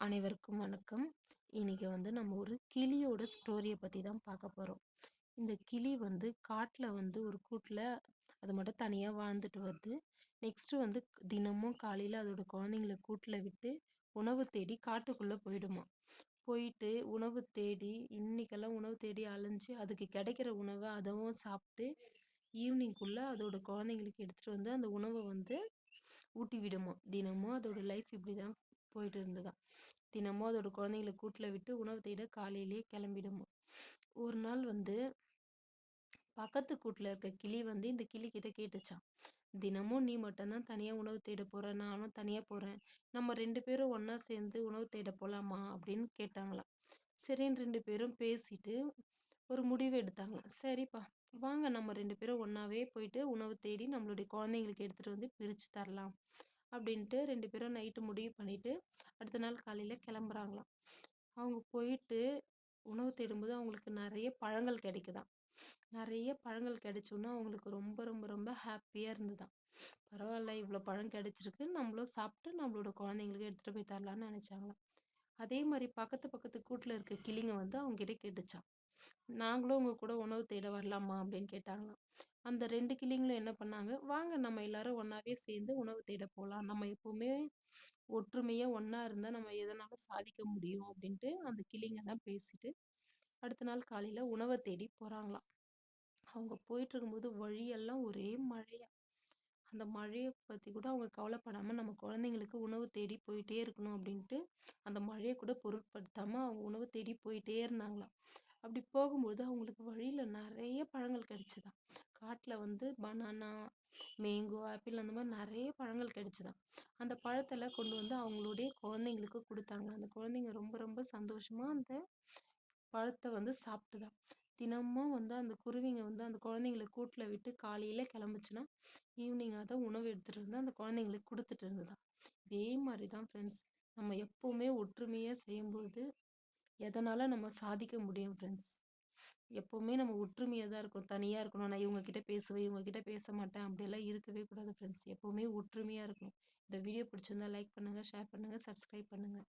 அனைவருக்கும் வணக்கம். இன்னைக்கு வந்து நம்ம ஒரு கிளியோட ஸ்டோரியை பற்றி தான் பார்க்க போகிறோம் இந்த கிளி வந்து காட்டில் வந்து ஒரு கூட்டில் அது மட்டும் தனியாக வாழ்ந்துட்டு வருது. நெக்ஸ்ட்டு வந்து தினமும் காலையில் அதோட குழந்தைங்கள கூட்டில் விட்டு உணவு தேடி காட்டுக்குள்ளே போயிடுமா. போயிட்டு உணவு தேடி இன்னைக்கெல்லாம் உணவு தேடி அலைஞ்சு அதுக்கு கிடைக்கிற உணவை அதவும் சாப்பிட்டு ஈவினிங்குள்ளே அதோட குழந்தைங்களுக்கு எடுத்துகிட்டு வந்து அந்த உணவை வந்து ஊட்டி விடுமா. தினமும் அதோட லைஃப் இப்படி தான் போயிட்டு இருந்துதான் தினமும் அதோட குழந்தைங்கள கூட்டில் விட்டு உணவு தேட காலையிலேயே கிளம்பிடுமா. ஒரு நாள் வந்து பக்கத்து கூட்டில் இருக்க கிளி வந்து இந்த கிளி கிட்ட கேட்டுச்சான் தினமும் நீ மட்டும்தான் தனியாக உணவு தேட போகிற நானும் தனியாக போகிறேன் நம்ம ரெண்டு பேரும் ஒன்றா சேர்ந்து உணவு தேட போகலாமா அப்படின்னு கேட்டாங்களாம். சரின்னு ரெண்டு பேரும் பேசிட்டு ஒரு முடிவு எடுத்தாங்களாம் சரிப்பா வாங்க நம்ம ரெண்டு பேரும் ஒன்றாவே போயிட்டு உணவு தேடி நம்மளுடைய குழந்தைங்களுக்கு எடுத்துகிட்டு வந்து பிரித்து தரலாம். அப்படின்ட்டு ரெண்டு பேரும் நைட்டு முடிவு பண்ணிவிட்டு அடுத்த நாள் காலையில் கிளம்புறாங்களாம். அவங்க போயிட்டு உணவு தேடும்போது அவங்களுக்கு நிறைய பழங்கள் கிடைக்குதாம். நிறைய பழங்கள் கிடைச்சோன்னா அவங்களுக்கு ரொம்ப ரொம்ப ரொம்ப ஹாப்பியாக இருந்துதான் பரவாயில்ல இவ்வளோ பழம் கிடைச்சிருக்கு நம்மளும் சாப்பிட்டு நம்மளோட குழந்தைங்களுக்கு எடுத்துகிட்டு போய் தரலான்னு நினச்சாங்களாம். அதே மாதிரி பக்கத்து பக்கத்து கூட்டில் இருக்க கிளிங்க வந்து அவங்ககிட்ட கேட்டுச்சான் நாங்களும் உங்கள் கூட உணவு தேட வரலாமா அப்படின்னு கேட்டாங்களாம் அந்த ரெண்டு கிளிங்களும் என்ன பண்ணாங்க வாங்க நம்ம எல்லாரும் ஒன்றாவே சேர்ந்து உணவு தேட போகலாம் நம்ம எப்போவுமே ஒற்றுமையாக ஒன்றா இருந்தால் நம்ம எதனாலும் சாதிக்க முடியும்? அப்படின்ட்டு அந்த கிளிங்கெல்லாம் பேசிட்டு அடுத்த நாள் காலையில் உணவை தேடி போகிறாங்களாம் அவங்க போயிட்டு இருக்கும்போது வழியெல்லாம் ஒரே மழையா. அந்த மழையை பற்றி கூட அவங்க கவலைப்படாமல் நம்ம குழந்தைங்களுக்கு உணவு தேடி போயிட்டே இருக்கணும் அப்படின்ட்டு அந்த மழையை கூட பொருட்படுத்தாமல் அவங்க உணவு தேடி போயிட்டே இருந்தாங்களாம். அப்படி போகும்போது அவங்களுக்கு வழியில் நிறைய பழங்கள் கிடச்சிதான். காட்டில் வந்து பனானா மேங்கோ ஆப்பிள் அந்த மாதிரி நிறைய பழங்கள் கிடச்சிதான். அந்த பழத்தெல்லாம் கொண்டு வந்து அவங்களுடைய குழந்தைங்களுக்கு கொடுத்தாங்க. அந்த குழந்தைங்க ரொம்ப ரொம்ப சந்தோஷமாக அந்த பழத்தை வந்து சாப்பிட்டுதான். தினமும் வந்து அந்த குருவிங்க வந்து அந்த குழந்தைங்கள கூட்டில் விட்டு காலையில் கிளம்புச்சுன்னா ஈவினிங் அதை உணவு எடுத்துகிட்டு வந்து அந்த குழந்தைங்களுக்கு கொடுத்துட்டு இருந்ததா இதே மாதிரி தான் ஃப்ரெண்ட்ஸ் நம்ம எப்போவுமே ஒற்றுமையாக செய்யும்போது எதனால் நம்ம சாதிக்க முடியும் ஃப்ரெண்ட்ஸ் எப்பவுமே நம்ம ஒற்றுமையாக தான் இருக்கும். தனியாக இருக்கணும். நான் இவங்கக்கிட்ட பேசுவேன் இவங்கக்கிட்ட பேச மாட்டேன். அப்படியெல்லாம் இருக்கவே கூடாது ஃப்ரெண்ட்ஸ் எப்போவுமே ஒற்றுமையாக இருக்கும் இந்த வீடியோ பிடிச்சிருந்தா லைக் பண்ணுங்கள் ஷேர் பண்ணுங்க சப்ஸ்கிரைப் பண்ணுங்கள்